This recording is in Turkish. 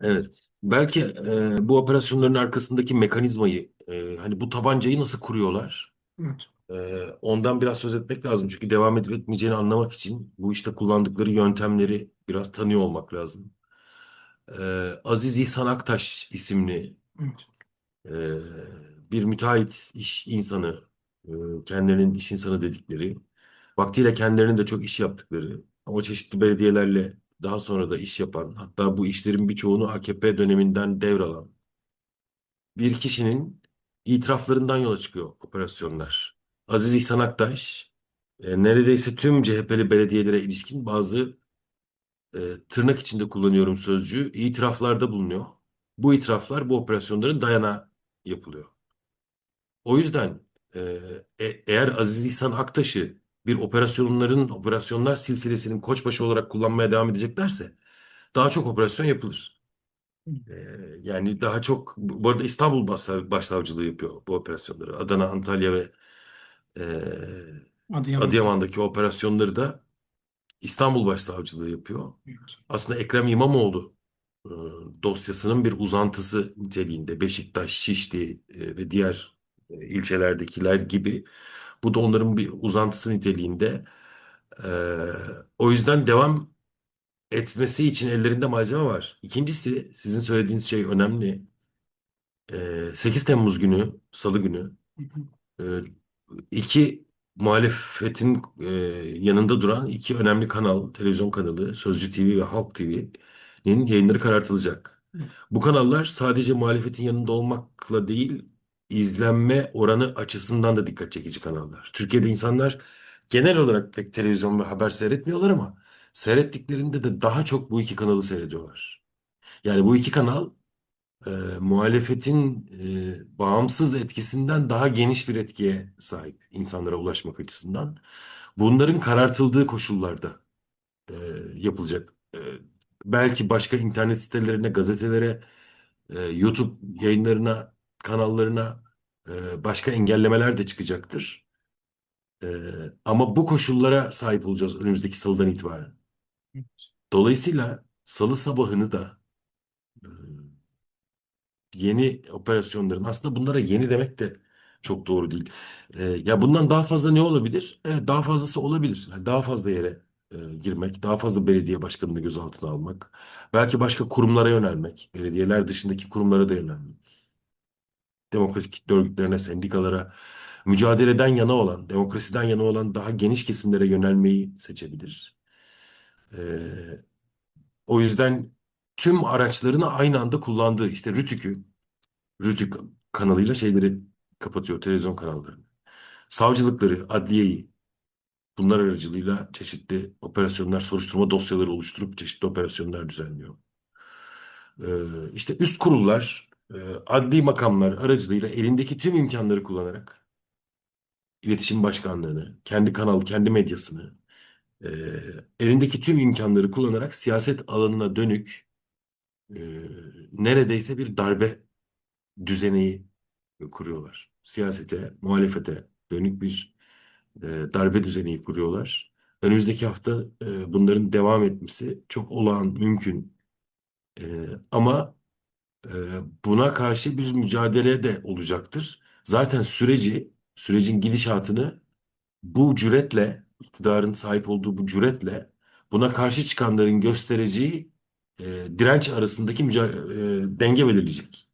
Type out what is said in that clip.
Evet. Belki e, bu operasyonların arkasındaki mekanizmayı, e, hani bu tabancayı nasıl kuruyorlar? Evet. E, ondan biraz söz etmek lazım. Çünkü devam edip etmeyeceğini anlamak için bu işte kullandıkları yöntemleri biraz tanıyor olmak lazım. E, Aziz İhsan Aktaş isimli Evet. e, bir müteahhit iş insanı, e, kendilerinin iş insanı dedikleri, vaktiyle kendilerinin de çok iş yaptıkları ama çeşitli belediyelerle daha sonra da iş yapan, hatta bu işlerin birçoğunu AKP döneminden devralan bir kişinin itiraflarından yola çıkıyor operasyonlar. Aziz İhsan Aktaş, e, neredeyse tüm CHP'li belediyelere ilişkin bazı e, tırnak içinde kullanıyorum sözcüğü, itiraflarda bulunuyor. Bu itiraflar bu operasyonların dayanağı yapılıyor. O yüzden e, e- eğer Aziz İhsan Aktaş'ı bir operasyonların, operasyonlar silsilesinin koçbaşı olarak kullanmaya devam edeceklerse daha çok operasyon yapılır. E, yani daha çok, bu arada İstanbul Başsav- Başsavcılığı yapıyor bu operasyonları. Adana, Antalya ve e, Adıyaman. Adıyaman'daki operasyonları da İstanbul Başsavcılığı yapıyor. Evet. Aslında Ekrem İmamoğlu e, dosyasının bir uzantısı niteliğinde Beşiktaş, Şişli e, ve diğer e, ilçelerdekiler gibi bu da onların bir uzantısı niteliğinde. E, o yüzden devam etmesi için ellerinde malzeme var. İkincisi sizin söylediğiniz şey önemli. E, 8 Temmuz günü, Salı günü e, iki muhalefetin e, yanında duran iki önemli kanal, televizyon kanalı, Sözcü TV ve Halk TV'nin yayınları karartılacak. Bu kanallar sadece muhalefetin yanında olmakla değil, izlenme oranı açısından da dikkat çekici kanallar. Türkiye'de insanlar genel olarak pek televizyon ve haber seyretmiyorlar ama seyrettiklerinde de daha çok bu iki kanalı seyrediyorlar. Yani bu iki kanal e, muhalefetin e, bağımsız etkisinden daha geniş bir etkiye sahip insanlara ulaşmak açısından. Bunların karartıldığı koşullarda e, yapılacak. E, belki başka internet sitelerine, gazetelere, e, YouTube yayınlarına, kanallarına e, başka engellemeler de çıkacaktır. E, ama bu koşullara sahip olacağız önümüzdeki salıdan itibaren. Dolayısıyla salı sabahını da e, yeni operasyonların aslında bunlara yeni demek de çok doğru değil. Ee, ya bundan daha fazla ne olabilir? Evet, daha fazlası olabilir. Yani daha fazla yere e, girmek, daha fazla belediye başkanını gözaltına almak, belki başka kurumlara yönelmek, belediyeler dışındaki kurumlara da yönelmek. Demokratik kitle örgütlerine, sendikalara, mücadeleden yana olan, demokrasiden yana olan daha geniş kesimlere yönelmeyi seçebilir. Ee, o yüzden tüm araçlarını aynı anda kullandığı işte Rütük'ü Rütük kanalıyla şeyleri kapatıyor, televizyon kanallarını. Savcılıkları, adliyeyi bunlar aracılığıyla çeşitli operasyonlar, soruşturma dosyaları oluşturup çeşitli operasyonlar düzenliyor. Ee, işte üst kurullar, adli makamlar aracılığıyla elindeki tüm imkanları kullanarak iletişim başkanlığını, kendi kanal, kendi medyasını, e, elindeki tüm imkanları kullanarak siyaset alanına dönük e, neredeyse bir darbe düzeneyi kuruyorlar. Siyasete, muhalefete dönük bir e, darbe düzeni kuruyorlar. Önümüzdeki hafta e, bunların devam etmesi çok olağan, mümkün. E, ama e, buna karşı bir mücadele de olacaktır. Zaten süreci, sürecin gidişatını bu cüretle, iktidarın sahip olduğu bu cüretle buna karşı çıkanların göstereceği e, direnç arasındaki müca- e, denge belirleyecek.